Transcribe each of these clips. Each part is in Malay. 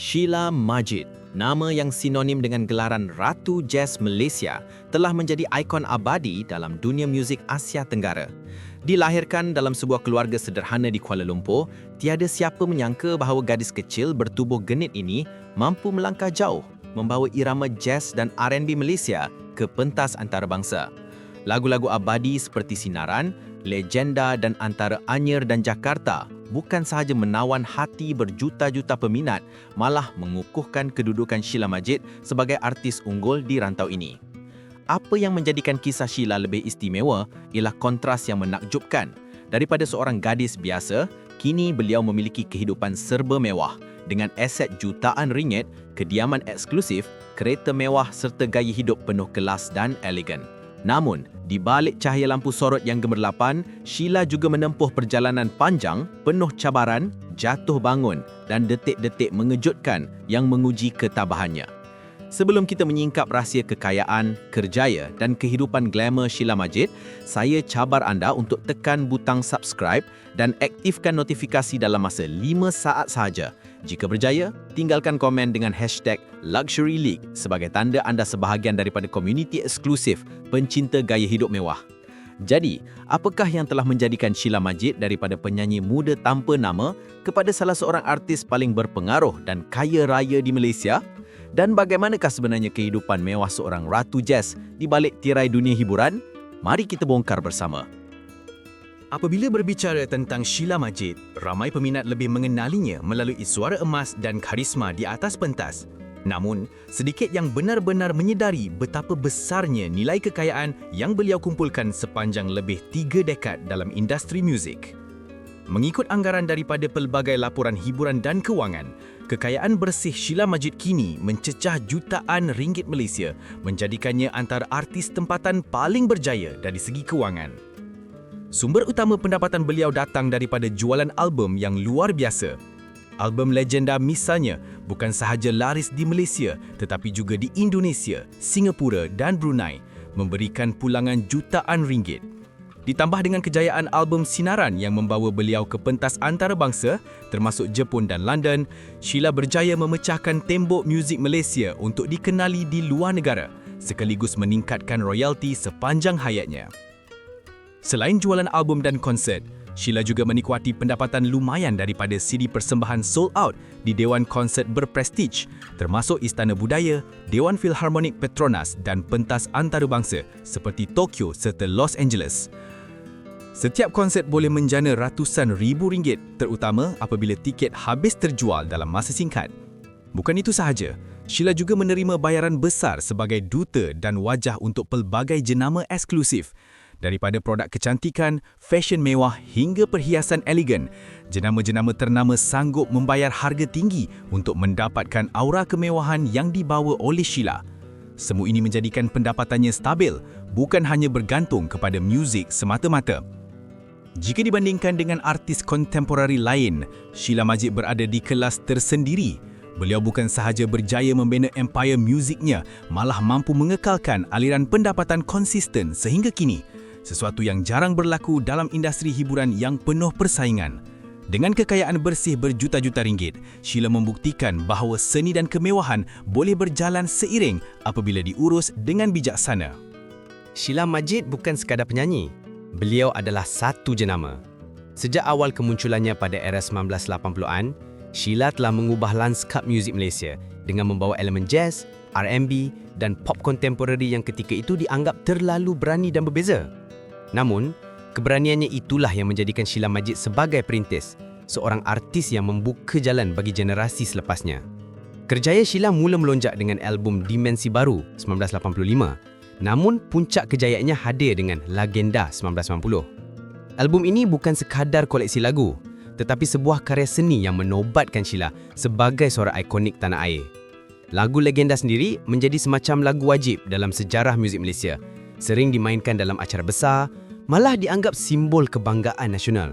Sheila Majid, nama yang sinonim dengan gelaran Ratu Jazz Malaysia, telah menjadi ikon abadi dalam dunia muzik Asia Tenggara. Dilahirkan dalam sebuah keluarga sederhana di Kuala Lumpur, tiada siapa menyangka bahawa gadis kecil bertubuh genit ini mampu melangkah jauh membawa irama jazz dan R&B Malaysia ke pentas antarabangsa. Lagu-lagu abadi seperti Sinaran, Legenda dan Antara Anyer dan Jakarta bukan sahaja menawan hati berjuta-juta peminat, malah mengukuhkan kedudukan Sheila Majid sebagai artis unggul di rantau ini. Apa yang menjadikan kisah Sheila lebih istimewa ialah kontras yang menakjubkan. Daripada seorang gadis biasa, kini beliau memiliki kehidupan serba mewah dengan aset jutaan ringgit, kediaman eksklusif, kereta mewah serta gaya hidup penuh kelas dan elegan. Namun, di balik cahaya lampu sorot yang gemerlapan, Sheila juga menempuh perjalanan panjang, penuh cabaran, jatuh bangun dan detik-detik mengejutkan yang menguji ketabahannya. Sebelum kita menyingkap rahsia kekayaan, kerjaya dan kehidupan glamour Sheila Majid, saya cabar anda untuk tekan butang subscribe dan aktifkan notifikasi dalam masa 5 saat sahaja. Jika berjaya, tinggalkan komen dengan hashtag Luxury League sebagai tanda anda sebahagian daripada komuniti eksklusif pencinta gaya hidup mewah. Jadi, apakah yang telah menjadikan Sheila Majid daripada penyanyi muda tanpa nama kepada salah seorang artis paling berpengaruh dan kaya raya di Malaysia? Dan bagaimanakah sebenarnya kehidupan mewah seorang ratu jazz di balik tirai dunia hiburan? Mari kita bongkar bersama. Apabila berbicara tentang Sheila Majid, ramai peminat lebih mengenalinya melalui suara emas dan karisma di atas pentas. Namun, sedikit yang benar-benar menyedari betapa besarnya nilai kekayaan yang beliau kumpulkan sepanjang lebih tiga dekad dalam industri muzik. Mengikut anggaran daripada pelbagai laporan hiburan dan kewangan, kekayaan bersih Sheila Majid kini mencecah jutaan ringgit Malaysia, menjadikannya antara artis tempatan paling berjaya dari segi kewangan. Sumber utama pendapatan beliau datang daripada jualan album yang luar biasa. Album legenda misalnya bukan sahaja laris di Malaysia tetapi juga di Indonesia, Singapura dan Brunei, memberikan pulangan jutaan ringgit. Ditambah dengan kejayaan album Sinaran yang membawa beliau ke pentas antarabangsa termasuk Jepun dan London, Sheila berjaya memecahkan tembok muzik Malaysia untuk dikenali di luar negara sekaligus meningkatkan royalti sepanjang hayatnya. Selain jualan album dan konsert, Sheila juga menikmati pendapatan lumayan daripada CD persembahan sold out di Dewan Konsert berprestij termasuk Istana Budaya, Dewan Philharmonic Petronas dan pentas antarabangsa seperti Tokyo serta Los Angeles. Setiap konsert boleh menjana ratusan ribu ringgit terutama apabila tiket habis terjual dalam masa singkat. Bukan itu sahaja, Sheila juga menerima bayaran besar sebagai duta dan wajah untuk pelbagai jenama eksklusif. Daripada produk kecantikan, fashion mewah hingga perhiasan elegan, jenama-jenama ternama sanggup membayar harga tinggi untuk mendapatkan aura kemewahan yang dibawa oleh Sheila. Semua ini menjadikan pendapatannya stabil, bukan hanya bergantung kepada muzik semata-mata. Jika dibandingkan dengan artis kontemporari lain, Sheila Majid berada di kelas tersendiri. Beliau bukan sahaja berjaya membina empire muziknya, malah mampu mengekalkan aliran pendapatan konsisten sehingga kini, sesuatu yang jarang berlaku dalam industri hiburan yang penuh persaingan. Dengan kekayaan bersih berjuta-juta ringgit, Sheila membuktikan bahawa seni dan kemewahan boleh berjalan seiring apabila diurus dengan bijaksana. Sheila Majid bukan sekadar penyanyi, Beliau adalah satu jenama. Sejak awal kemunculannya pada era 1980-an, Sheila telah mengubah lanskap muzik Malaysia dengan membawa elemen jazz, R&B dan pop kontemporari yang ketika itu dianggap terlalu berani dan berbeza. Namun, keberaniannya itulah yang menjadikan Sheila Majid sebagai perintis, seorang artis yang membuka jalan bagi generasi selepasnya. Kerjaya Sheila mula melonjak dengan album Dimensi Baru 1985 Namun puncak kejayaannya hadir dengan Legenda 1990. Album ini bukan sekadar koleksi lagu, tetapi sebuah karya seni yang menobatkan Sheila sebagai suara ikonik tanah air. Lagu Legenda sendiri menjadi semacam lagu wajib dalam sejarah muzik Malaysia. Sering dimainkan dalam acara besar, malah dianggap simbol kebanggaan nasional.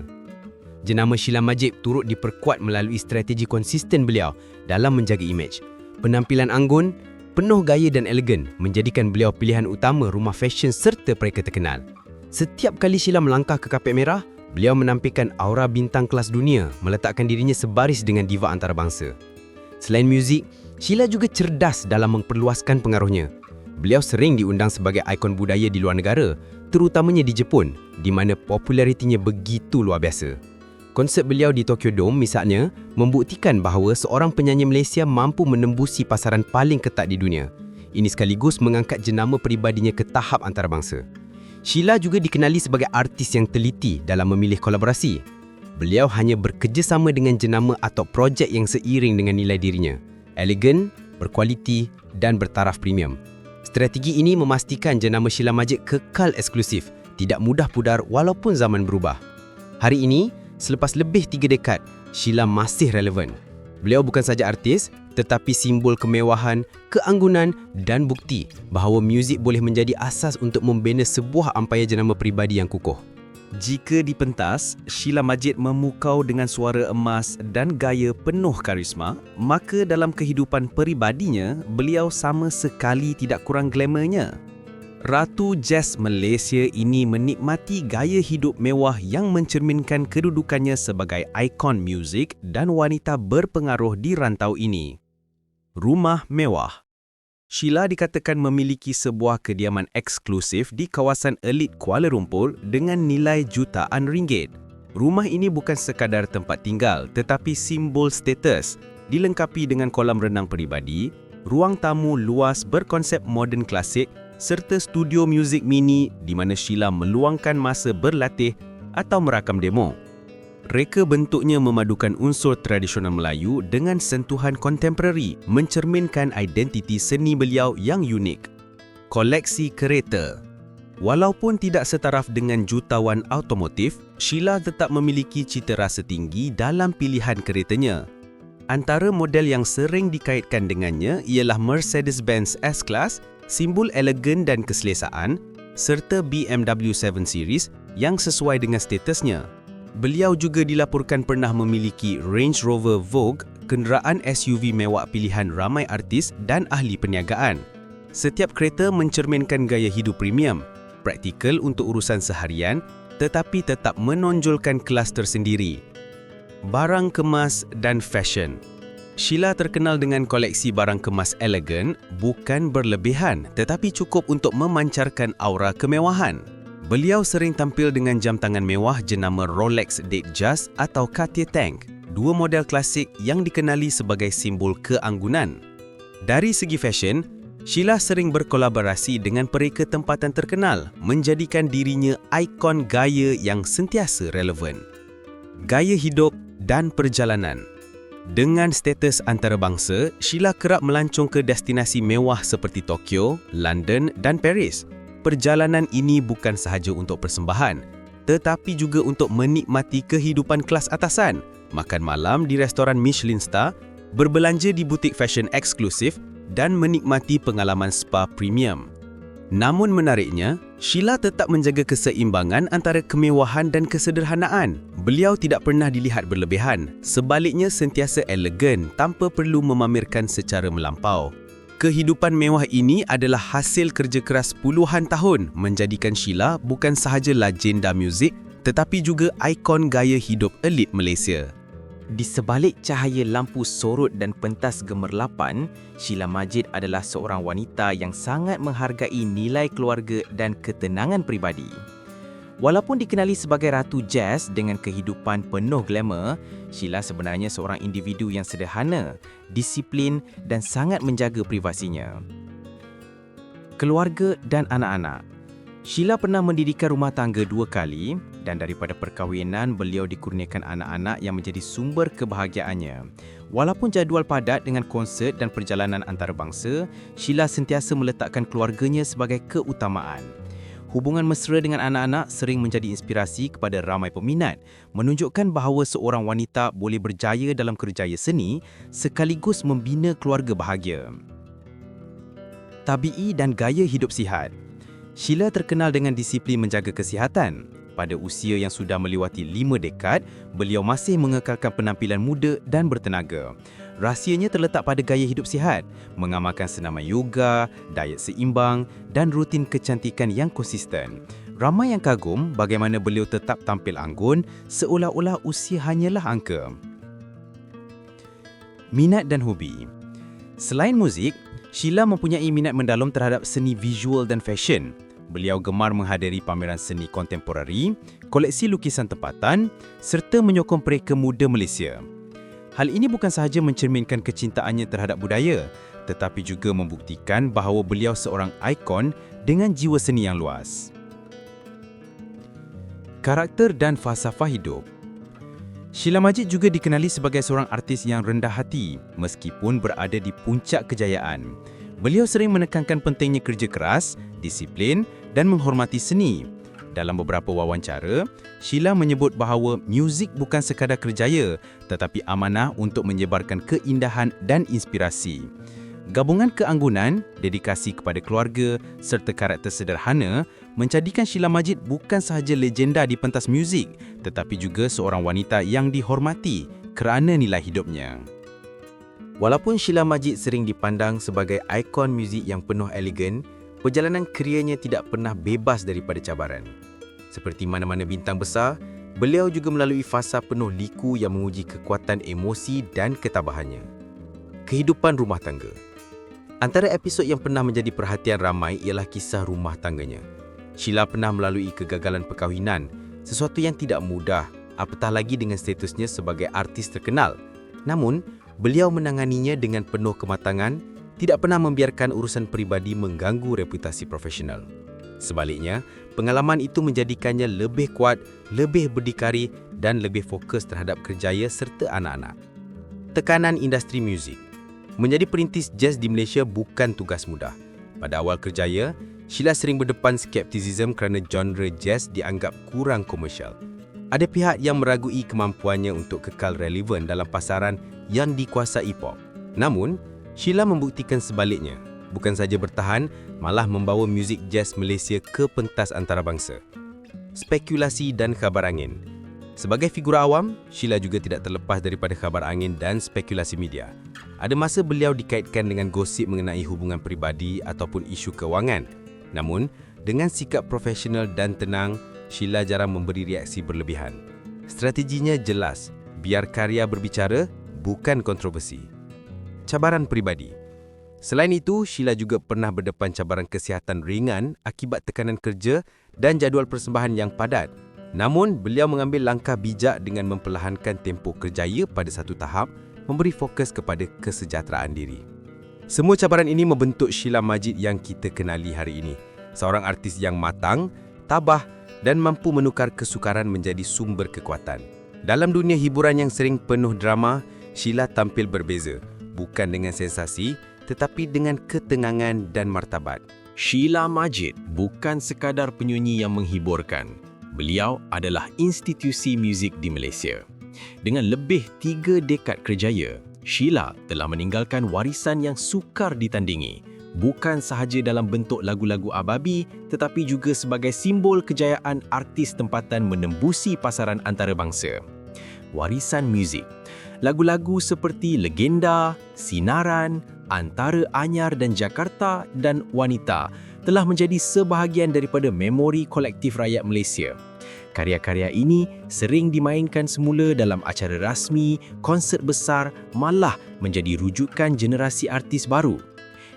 Jenama Sheila Majid turut diperkuat melalui strategi konsisten beliau dalam menjaga imej. Penampilan anggun, penuh gaya dan elegan menjadikan beliau pilihan utama rumah fashion serta mereka terkenal. Setiap kali Sheila melangkah ke kapet merah, beliau menampilkan aura bintang kelas dunia meletakkan dirinya sebaris dengan diva antarabangsa. Selain muzik, Sheila juga cerdas dalam memperluaskan pengaruhnya. Beliau sering diundang sebagai ikon budaya di luar negara, terutamanya di Jepun, di mana popularitinya begitu luar biasa. Konsert beliau di Tokyo Dome misalnya membuktikan bahawa seorang penyanyi Malaysia mampu menembusi pasaran paling ketat di dunia. Ini sekaligus mengangkat jenama peribadinya ke tahap antarabangsa. Sheila juga dikenali sebagai artis yang teliti dalam memilih kolaborasi. Beliau hanya bekerjasama dengan jenama atau projek yang seiring dengan nilai dirinya. Elegan, berkualiti dan bertaraf premium. Strategi ini memastikan jenama Sheila Majid kekal eksklusif, tidak mudah pudar walaupun zaman berubah. Hari ini, selepas lebih tiga dekad, Sheila masih relevan. Beliau bukan saja artis, tetapi simbol kemewahan, keanggunan dan bukti bahawa muzik boleh menjadi asas untuk membina sebuah ampaya jenama peribadi yang kukuh. Jika dipentas, Sheila Majid memukau dengan suara emas dan gaya penuh karisma, maka dalam kehidupan peribadinya, beliau sama sekali tidak kurang glamournya. Ratu Jazz Malaysia ini menikmati gaya hidup mewah yang mencerminkan kedudukannya sebagai ikon muzik dan wanita berpengaruh di rantau ini. Rumah Mewah Sheila dikatakan memiliki sebuah kediaman eksklusif di kawasan elit Kuala Lumpur dengan nilai jutaan ringgit. Rumah ini bukan sekadar tempat tinggal tetapi simbol status, dilengkapi dengan kolam renang peribadi, ruang tamu luas berkonsep moden klasik serta studio muzik mini di mana Sheila meluangkan masa berlatih atau merakam demo. Reka bentuknya memadukan unsur tradisional Melayu dengan sentuhan kontemporari mencerminkan identiti seni beliau yang unik. Koleksi kereta Walaupun tidak setaraf dengan jutawan automotif, Sheila tetap memiliki cita rasa tinggi dalam pilihan keretanya. Antara model yang sering dikaitkan dengannya ialah Mercedes-Benz S-Class, simbol elegan dan keselesaan, serta BMW 7 Series yang sesuai dengan statusnya. Beliau juga dilaporkan pernah memiliki Range Rover Vogue, kenderaan SUV mewah pilihan ramai artis dan ahli perniagaan. Setiap kereta mencerminkan gaya hidup premium, praktikal untuk urusan seharian tetapi tetap menonjolkan kelas tersendiri. Barang kemas dan fashion Sheila terkenal dengan koleksi barang kemas elegan bukan berlebihan tetapi cukup untuk memancarkan aura kemewahan. Beliau sering tampil dengan jam tangan mewah jenama Rolex Datejust atau Cartier Tank, dua model klasik yang dikenali sebagai simbol keanggunan. Dari segi fashion, Sheila sering berkolaborasi dengan pereka tempatan terkenal, menjadikan dirinya ikon gaya yang sentiasa relevan. Gaya hidup dan perjalanan dengan status antarabangsa, Sheila kerap melancong ke destinasi mewah seperti Tokyo, London dan Paris perjalanan ini bukan sahaja untuk persembahan, tetapi juga untuk menikmati kehidupan kelas atasan, makan malam di restoran Michelin Star, berbelanja di butik fashion eksklusif dan menikmati pengalaman spa premium. Namun menariknya, Sheila tetap menjaga keseimbangan antara kemewahan dan kesederhanaan. Beliau tidak pernah dilihat berlebihan, sebaliknya sentiasa elegan tanpa perlu memamerkan secara melampau. Kehidupan mewah ini adalah hasil kerja keras puluhan tahun menjadikan Sheila bukan sahaja legenda muzik tetapi juga ikon gaya hidup elit Malaysia. Di sebalik cahaya lampu sorot dan pentas gemerlapan, Sheila Majid adalah seorang wanita yang sangat menghargai nilai keluarga dan ketenangan peribadi. Walaupun dikenali sebagai Ratu Jazz dengan kehidupan penuh glamour, Sheila sebenarnya seorang individu yang sederhana, disiplin dan sangat menjaga privasinya. Keluarga dan anak-anak Sheila pernah mendirikan rumah tangga dua kali dan daripada perkahwinan beliau dikurniakan anak-anak yang menjadi sumber kebahagiaannya. Walaupun jadual padat dengan konsert dan perjalanan antarabangsa, Sheila sentiasa meletakkan keluarganya sebagai keutamaan. Hubungan mesra dengan anak-anak sering menjadi inspirasi kepada ramai peminat, menunjukkan bahawa seorang wanita boleh berjaya dalam kerjaya seni sekaligus membina keluarga bahagia. Tabi'i dan gaya hidup sihat Sheila terkenal dengan disiplin menjaga kesihatan. Pada usia yang sudah melewati lima dekad, beliau masih mengekalkan penampilan muda dan bertenaga. Rahsianya terletak pada gaya hidup sihat, mengamalkan senaman yoga, diet seimbang dan rutin kecantikan yang konsisten. Ramai yang kagum bagaimana beliau tetap tampil anggun seolah-olah usia hanyalah angka. Minat dan hobi Selain muzik, Sheila mempunyai minat mendalam terhadap seni visual dan fashion. Beliau gemar menghadiri pameran seni kontemporari, koleksi lukisan tempatan serta menyokong pereka muda Malaysia. Hal ini bukan sahaja mencerminkan kecintaannya terhadap budaya, tetapi juga membuktikan bahawa beliau seorang ikon dengan jiwa seni yang luas. Karakter dan falsafah hidup Sheila Majid juga dikenali sebagai seorang artis yang rendah hati meskipun berada di puncak kejayaan. Beliau sering menekankan pentingnya kerja keras, disiplin dan menghormati seni. Dalam beberapa wawancara, Sheila menyebut bahawa muzik bukan sekadar kerjaya tetapi amanah untuk menyebarkan keindahan dan inspirasi. Gabungan keanggunan, dedikasi kepada keluarga serta karakter sederhana menjadikan Sheila Majid bukan sahaja legenda di pentas muzik tetapi juga seorang wanita yang dihormati kerana nilai hidupnya. Walaupun Sheila Majid sering dipandang sebagai ikon muzik yang penuh elegan, perjalanan kerjanya tidak pernah bebas daripada cabaran. Seperti mana-mana bintang besar, beliau juga melalui fasa penuh liku yang menguji kekuatan emosi dan ketabahannya. Kehidupan rumah tangga Antara episod yang pernah menjadi perhatian ramai ialah kisah rumah tangganya. Sheila pernah melalui kegagalan perkahwinan, sesuatu yang tidak mudah, apatah lagi dengan statusnya sebagai artis terkenal. Namun, beliau menanganinya dengan penuh kematangan, tidak pernah membiarkan urusan peribadi mengganggu reputasi profesional. Sebaliknya, pengalaman itu menjadikannya lebih kuat, lebih berdikari dan lebih fokus terhadap kerjaya serta anak-anak. Tekanan industri muzik Menjadi perintis jazz di Malaysia bukan tugas mudah. Pada awal kerjaya, Sheila sering berdepan skeptisism kerana genre jazz dianggap kurang komersial. Ada pihak yang meragui kemampuannya untuk kekal relevan dalam pasaran yang dikuasai pop. Namun, Sheila membuktikan sebaliknya. Bukan saja bertahan, malah membawa muzik jazz Malaysia ke pentas antarabangsa. Spekulasi dan khabar angin Sebagai figura awam, Sheila juga tidak terlepas daripada khabar angin dan spekulasi media. Ada masa beliau dikaitkan dengan gosip mengenai hubungan peribadi ataupun isu kewangan. Namun, dengan sikap profesional dan tenang, Sheila jarang memberi reaksi berlebihan. Strateginya jelas, biar karya berbicara, bukan kontroversi. Cabaran peribadi Selain itu, Sheila juga pernah berdepan cabaran kesihatan ringan akibat tekanan kerja dan jadual persembahan yang padat Namun, beliau mengambil langkah bijak dengan memperlahankan tempoh kerjaya pada satu tahap, memberi fokus kepada kesejahteraan diri. Semua cabaran ini membentuk Sheila Majid yang kita kenali hari ini. Seorang artis yang matang, tabah dan mampu menukar kesukaran menjadi sumber kekuatan. Dalam dunia hiburan yang sering penuh drama, Sheila tampil berbeza, bukan dengan sensasi tetapi dengan ketenangan dan martabat. Sheila Majid bukan sekadar penyanyi yang menghiburkan. Beliau adalah institusi muzik di Malaysia. Dengan lebih tiga dekad kerjaya, Sheila telah meninggalkan warisan yang sukar ditandingi, bukan sahaja dalam bentuk lagu-lagu ababi tetapi juga sebagai simbol kejayaan artis tempatan menembusi pasaran antarabangsa. Warisan muzik Lagu-lagu seperti Legenda, Sinaran, Antara Anyar dan Jakarta dan Wanita telah menjadi sebahagian daripada memori kolektif rakyat Malaysia. Karya-karya ini sering dimainkan semula dalam acara rasmi, konsert besar, malah menjadi rujukan generasi artis baru.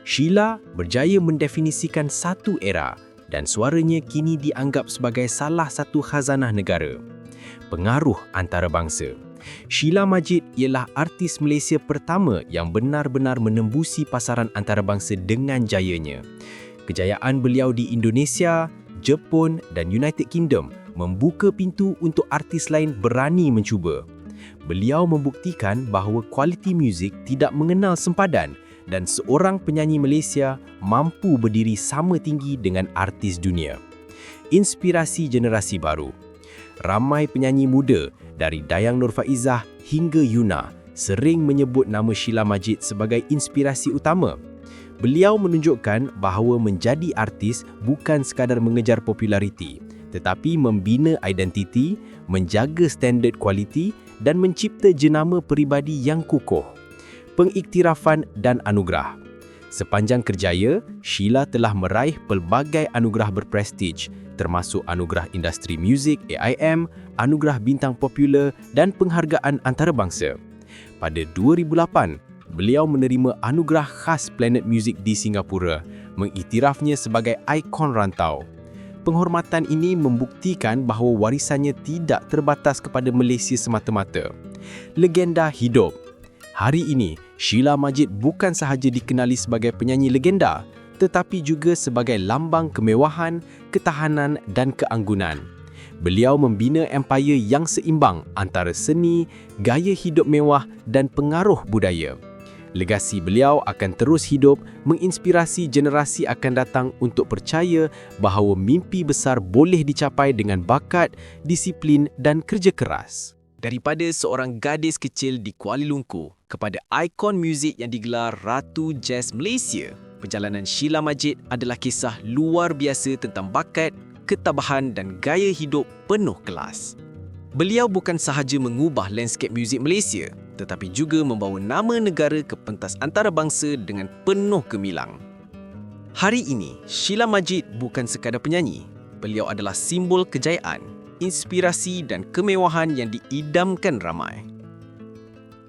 Sheila berjaya mendefinisikan satu era dan suaranya kini dianggap sebagai salah satu khazanah negara. Pengaruh antarabangsa Sheila Majid ialah artis Malaysia pertama yang benar-benar menembusi pasaran antarabangsa dengan jayanya. Kejayaan beliau di Indonesia, Jepun dan United Kingdom membuka pintu untuk artis lain berani mencuba. Beliau membuktikan bahawa kualiti muzik tidak mengenal sempadan dan seorang penyanyi Malaysia mampu berdiri sama tinggi dengan artis dunia. Inspirasi generasi baru Ramai penyanyi muda dari Dayang Nur Faizah hingga Yuna sering menyebut nama Sheila Majid sebagai inspirasi utama Beliau menunjukkan bahawa menjadi artis bukan sekadar mengejar populariti, tetapi membina identiti, menjaga standard kualiti dan mencipta jenama peribadi yang kukuh. Pengiktirafan dan anugerah Sepanjang kerjaya, Sheila telah meraih pelbagai anugerah berprestij termasuk anugerah industri muzik AIM, anugerah bintang popular dan penghargaan antarabangsa. Pada 2008, beliau menerima anugerah khas Planet Music di Singapura, mengiktirafnya sebagai ikon rantau. Penghormatan ini membuktikan bahawa warisannya tidak terbatas kepada Malaysia semata-mata. Legenda hidup. Hari ini, Sheila Majid bukan sahaja dikenali sebagai penyanyi legenda, tetapi juga sebagai lambang kemewahan, ketahanan dan keanggunan. Beliau membina empayar yang seimbang antara seni, gaya hidup mewah dan pengaruh budaya. Legasi beliau akan terus hidup menginspirasi generasi akan datang untuk percaya bahawa mimpi besar boleh dicapai dengan bakat, disiplin dan kerja keras. Daripada seorang gadis kecil di Kuala Lumpur kepada ikon muzik yang digelar Ratu Jazz Malaysia, perjalanan Sheila Majid adalah kisah luar biasa tentang bakat, ketabahan dan gaya hidup penuh kelas. Beliau bukan sahaja mengubah landscape muzik Malaysia, tetapi juga membawa nama negara ke pentas antarabangsa dengan penuh gemilang. Hari ini, Sheila Majid bukan sekadar penyanyi. Beliau adalah simbol kejayaan, inspirasi dan kemewahan yang diidamkan ramai.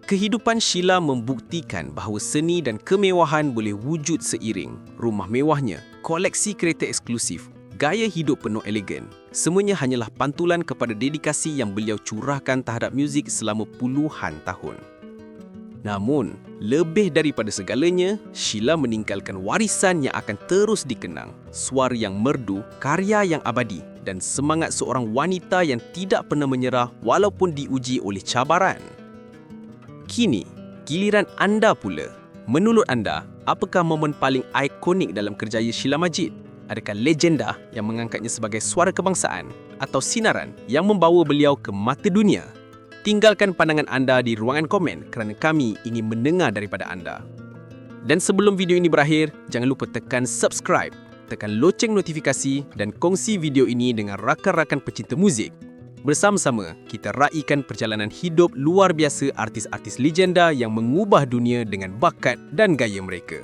Kehidupan Sheila membuktikan bahawa seni dan kemewahan boleh wujud seiring. Rumah mewahnya, koleksi kereta eksklusif, gaya hidup penuh elegan. Semuanya hanyalah pantulan kepada dedikasi yang beliau curahkan terhadap muzik selama puluhan tahun. Namun, lebih daripada segalanya, Sheila meninggalkan warisan yang akan terus dikenang. Suara yang merdu, karya yang abadi dan semangat seorang wanita yang tidak pernah menyerah walaupun diuji oleh cabaran. Kini, giliran anda pula. Menurut anda, apakah momen paling ikonik dalam kerjaya Sheila Majid? Adakah legenda yang mengangkatnya sebagai suara kebangsaan atau sinaran yang membawa beliau ke mata dunia? Tinggalkan pandangan anda di ruangan komen kerana kami ingin mendengar daripada anda. Dan sebelum video ini berakhir, jangan lupa tekan subscribe, tekan loceng notifikasi dan kongsi video ini dengan rakan-rakan pecinta muzik. Bersama-sama, kita raikan perjalanan hidup luar biasa artis-artis legenda yang mengubah dunia dengan bakat dan gaya mereka.